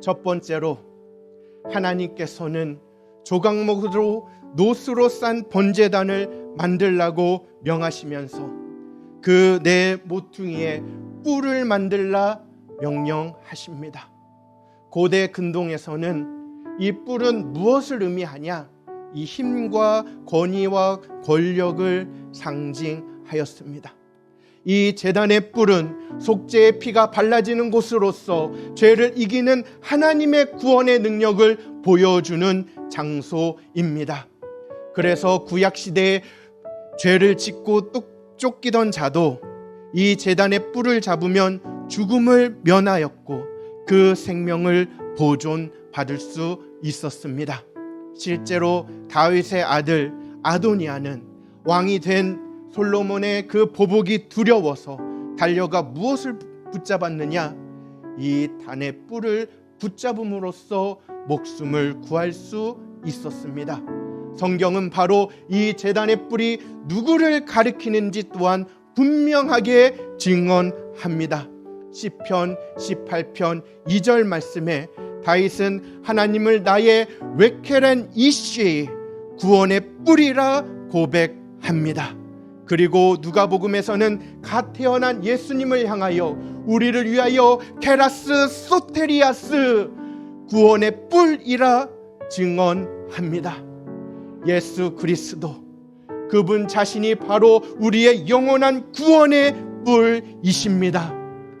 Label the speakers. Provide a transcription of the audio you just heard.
Speaker 1: 첫 번째로 하나님께서는 조각목으로 노스로 싼 번제단을 만들라고 명하시면서 그 내 모퉁이에 뿔을 만들라 명령하십니다. 고대 근동에서는 이 뿔은 무엇을 의미하냐? 이 힘과 권위와 권력을 상징하였습니다. 이 재단의 뿔은 속죄의 피가 발라지는 곳으로서 죄를 이기는 하나님의 구원의 능력을 보여주는 장소입니다. 그래서 구약 시대에 죄를 짓고 뚝 쫓기던 자도 이 재단의 뿔을 잡으면 죽음을 면하였고 그 생명을 보존받을 수 있었습니다. 실제로 다윗의 아들 아도니아는 왕이 된 솔로몬의 그 보복이 두려워서 달려가 무엇을 붙잡았느냐? 이 단의 뿔을 붙잡음으로써 목숨을 구할 수 있었습니다. 성경은 바로 이 재단의 뿔이 누구를 가리키는지 또한 분명하게 증언합니다. 시편 18편 2절 말씀에 다윗은 하나님을 나의 외케렌 이시 구원의 뿔이라 고백합니다. 그리고 누가복음에서는 갓 태어난 예수님을 향하여 우리를 위하여 케라스 소테리아스 구원의 뿔이라 증언합니다. 예수 그리스도 그분 자신이 바로 우리의 영원한 구원의 뿔이십니다.